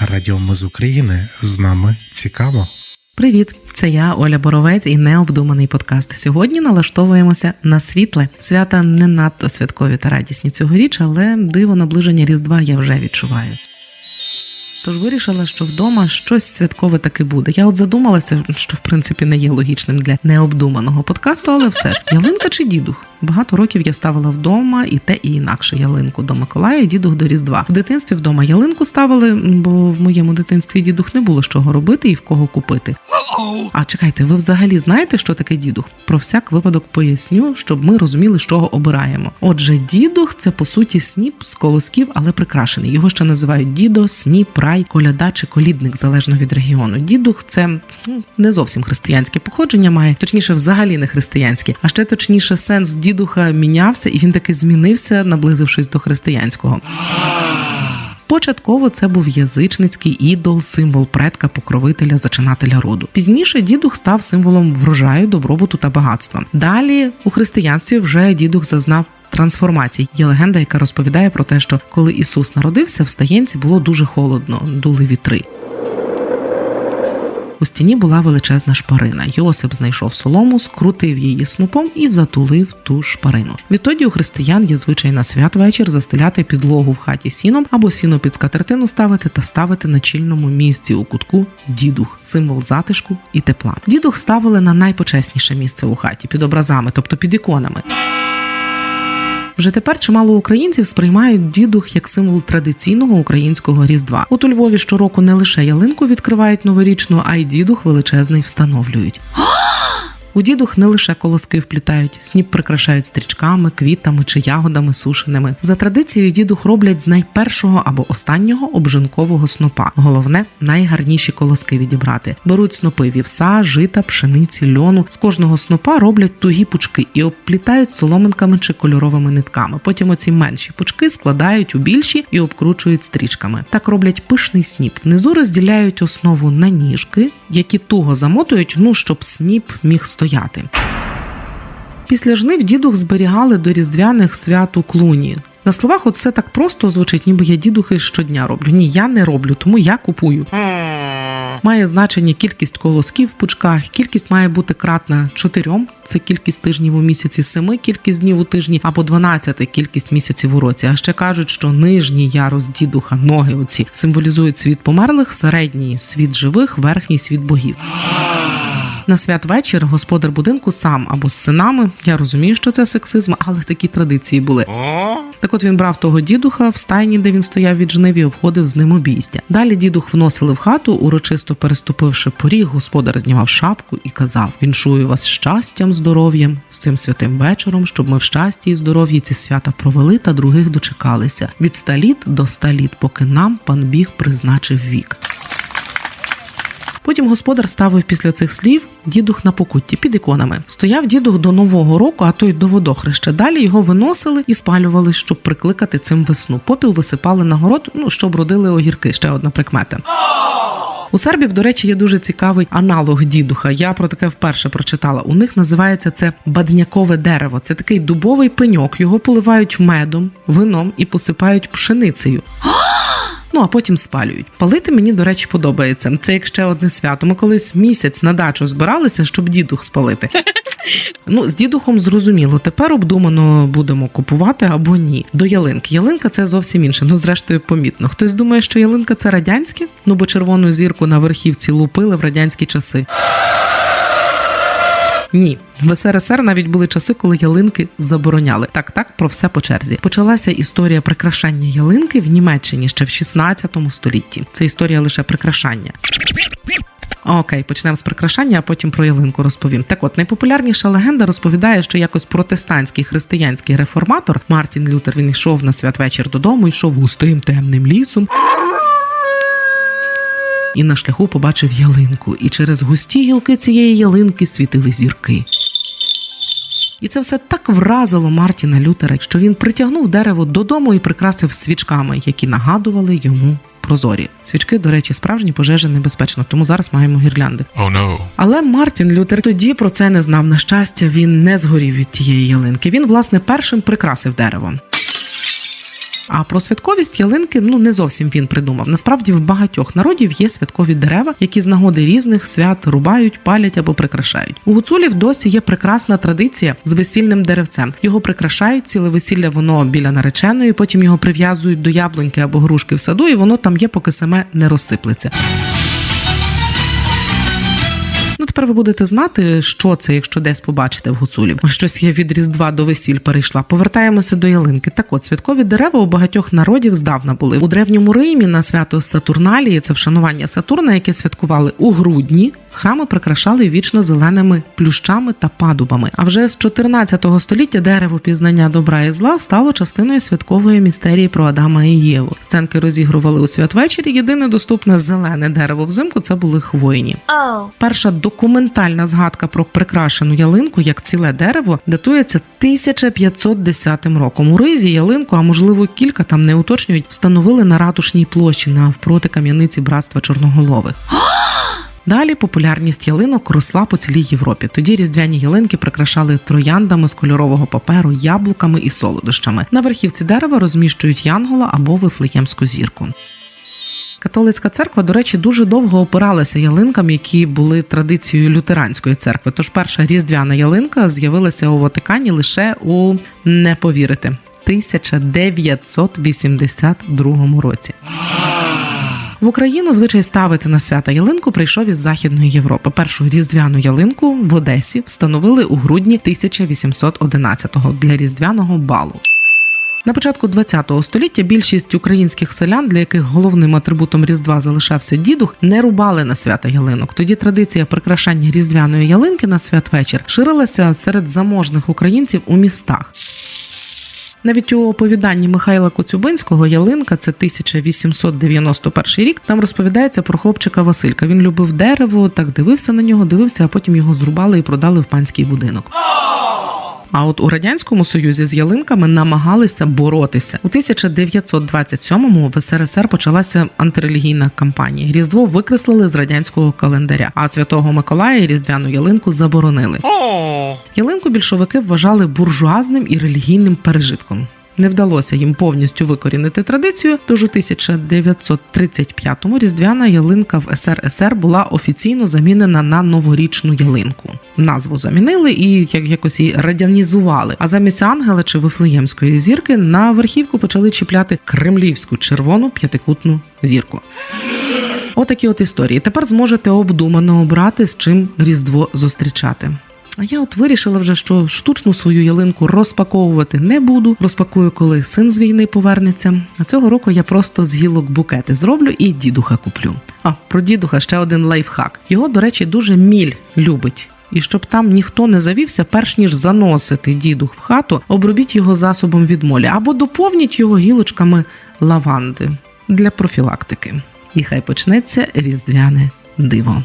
Радіо Ми з України з нами цікаво. Привіт, це я Оля Боровець і необдуманий подкаст. Сьогодні налаштовуємося на світле. Свята не надто святкові та радісні цьогоріч, але диво наближення Різдва я вже відчуваю. Тож вирішила, що вдома щось святкове таки буде. Я от задумалася, що в принципі не є логічним для необдуманого подкасту, але все ж ялинка чи дідух? Багато років я ставила вдома і те, і інакше ялинку до Миколая, і дідух до Різдва. В дитинстві вдома ялинку ставили, бо в моєму дитинстві дідух не було з чого робити і в кого купити. А чекайте, ви взагалі знаєте, що таке дідух? Про всяк випадок поясню, щоб ми розуміли, чого обираємо. Отже, дідух це по суті сніп з колосків, але прикрашений. Його ще називають дідо, сніп, рай, коляда чи колідник, залежно від регіону. Дідух це ну, не зовсім християнське походження має, точніше, взагалі не християнське, а ще точніше, сенс дідуха мінявся, і він таки змінився, наблизившись до християнського. Початково це був язичницький ідол, символ предка, покровителя, зачинателя роду. Пізніше дідух став символом врожаю, добробуту та багатства. Далі у християнстві вже дідух зазнав. Трансформацій є легенда, яка розповідає про те, що коли Ісус народився, в стаєнці було дуже холодно, дули вітри. У стіні була величезна шпарина. Йосип знайшов солому, скрутив її снупом і затулив ту шпарину. Відтоді у християн є звичай на святвечір застеляти підлогу в хаті сіном або сіно під скатертину ставити та ставити на чільному місці у кутку дідух, символ затишку і тепла. Дідух ставили на найпочесніше місце у хаті під образами, тобто під іконами. Вже тепер чимало українців сприймають дідух як символ традиційного українського різдва. От у Львові щороку не лише ялинку відкривають новорічну, а й дідух величезний встановлюють. У дідух не лише колоски вплітають, сніп прикрашають стрічками, квітами чи ягодами сушеними. За традицією дідух роблять з найпершого або останнього обжинкового снопа. Головне найгарніші колоски відібрати. Беруть снопи вівса, жита, пшениці, льону. З кожного снопа роблять тугі пучки і обплітають соломинками чи кольоровими нитками. Потім оці менші пучки складають у більші і обкручують стрічками. Так роблять пишний сніп. Внизу розділяють основу на ніжки, які туго замотують, ну щоб сніп міг стояти. Після жнив дідух зберігали до різдвяних свят у клуні. На словах, все так просто звучить, ніби я дідухи щодня роблю. Ні, я не роблю, тому я купую. Має значення кількість колосків в пучках, кількість має бути кратна чотирьом. Це кількість тижнів у місяці, семи кількість днів у тижні або 12 кількість місяців у році. А ще кажуть, що нижній ярус дідуха, ноги оці символізують світ померлих, середній світ живих, верхній світ богів. На святвечір господар будинку сам або з синами. Я розумію, що це сексизм, але такі традиції були. Так от він брав того дідуха в стайні, де він стояв від жнив і обходив з ним обійстя. Далі дідух вносили в хату, урочисто переступивши поріг, господар знімав шапку і казав: Віншую вас щастям, здоров'ям з цим святим вечором, щоб ми в щасті і здоров'ї ці свята провели та других дочекалися. Від ста літ до ста літ, поки нам пан біг призначив вік. Потім господар ставив після цих слів дідух на покутті під іконами. Стояв дідух до нового року, а то й до водохреща. Далі його виносили і спалювали, щоб прикликати цим весну. Попіл висипали на город, ну щоб родили огірки. Ще одна прикмета. У сербів, до речі, є дуже цікавий аналог дідуха. Я про таке вперше прочитала. У них називається це баднякове дерево. Це такий дубовий пеньок. Його поливають медом, вином і посипають пшеницею. Ну а потім спалюють. Палити мені, до речі, подобається. Це як ще одне свято. Ми колись місяць на дачу збиралися, щоб дідух спалити. Ну, з дідухом зрозуміло. Тепер обдумано будемо купувати або ні. До ялинки. Ялинка це зовсім інше. Ну, зрештою, помітно. Хтось думає, що ялинка це радянське? Ну бо червону зірку на верхівці лупили в радянські часи. Ні, в СРСР навіть були часи, коли ялинки забороняли. Так, так, про все по черзі. Почалася історія прикрашання ялинки в Німеччині ще в 16 столітті. Це історія лише прикрашання. Окей, почнемо з прикрашання, а потім про ялинку розповім. Так от найпопулярніша легенда розповідає, що якось протестантський християнський реформатор Мартін Лютер він йшов на святвечір додому, йшов густим темним лісом. І на шляху побачив ялинку, і через густі гілки цієї ялинки світили зірки. І це все так вразило Мартіна Лютера, що він притягнув дерево додому і прикрасив свічками, які нагадували йому прозорі. Свічки, до речі, справжні пожежі небезпечно, тому зараз маємо гірлянди. Oh no. Але Мартін Лютер тоді про це не знав. На щастя, він не згорів від тієї ялинки. Він, власне, першим прикрасив дерево. А про святковість ялинки ну не зовсім він придумав. Насправді в багатьох народів є святкові дерева, які з нагоди різних свят рубають, палять або прикрашають. У гуцулів досі є прекрасна традиція з весільним деревцем. Його прикрашають, ціле весілля воно біля нареченої, потім його прив'язують до яблуньки або грушки в саду, і воно там є, поки саме не розсиплеться. Тепер ви будете знати, що це, якщо десь побачите в гуцулів. Щось я від Різдва до весіль перейшла. Повертаємося до ялинки. Так от, святкові дерева у багатьох народів здавна були. У древньому Римі на свято Сатурналії, це вшанування Сатурна, яке святкували у грудні. Храми прикрашали вічно зеленими плющами та падубами. А вже з 14 століття дерево пізнання добра і зла стало частиною святкової містерії про Адама і Єву. Сценки розігрували у святвечері. Єдине доступне зелене дерево взимку це були хвойні. Oh. Перша документальна згадка про прикрашену ялинку як ціле дерево датується 1510 роком. У ризі ялинку, а можливо кілька там не уточнюють, встановили на ратушній площі навпроти кам'яниці братства чорноголових. Далі популярність ялинок росла по цілій Європі. Тоді різдвяні ялинки прикрашали трояндами з кольорового паперу, яблуками і солодощами. На верхівці дерева розміщують янгола або вифлеємську зірку. Католицька церква, до речі, дуже довго опиралася ялинкам, які були традицією лютеранської церкви. Тож перша різдвяна ялинка з'явилася у Ватикані лише у не повірите 1982 році. В Україну звичай ставити на свята ялинку прийшов із Західної Європи. Першу різдвяну ялинку в Одесі встановили у грудні 1811-го для різдвяного балу. На початку ХХ століття більшість українських селян, для яких головним атрибутом Різдва залишався дідух, не рубали на свята ялинок. Тоді традиція прикрашання різдвяної ялинки на святвечір ширилася серед заможних українців у містах. Навіть у оповіданні Михайла Коцюбинського ялинка, це 1891 рік. Там розповідається про хлопчика Василька. Він любив дерево, так дивився на нього, дивився, а потім його зрубали і продали в панський будинок. А от у радянському союзі з ялинками намагалися боротися у 1927-му в СРСР почалася антирелігійна кампанія. Різдво викреслили з радянського календаря, а святого Миколая і різдвяну ялинку заборонили. Ялинку більшовики вважали буржуазним і релігійним пережитком. Не вдалося їм повністю викорінити традицію. Тож у 1935-му різдвяна ялинка в СРСР була офіційно замінена на новорічну ялинку. Назву замінили і як якось її радянізували. А замість ангела чи вифлеємської зірки на верхівку почали чіпляти кремлівську червону п'ятикутну зірку. Отакі от історії. Тепер зможете обдумано обрати, з чим Різдво зустрічати. А я от вирішила вже, що штучну свою ялинку розпаковувати не буду. Розпакую, коли син з війни повернеться. А цього року я просто з гілок букети зроблю і дідуха куплю. А про дідуха ще один лайфхак. Його, до речі, дуже міль любить. І щоб там ніхто не завівся, перш ніж заносити дідух в хату, обробіть його засобом від молі або доповніть його гілочками лаванди для профілактики. І хай почнеться різдвяне диво.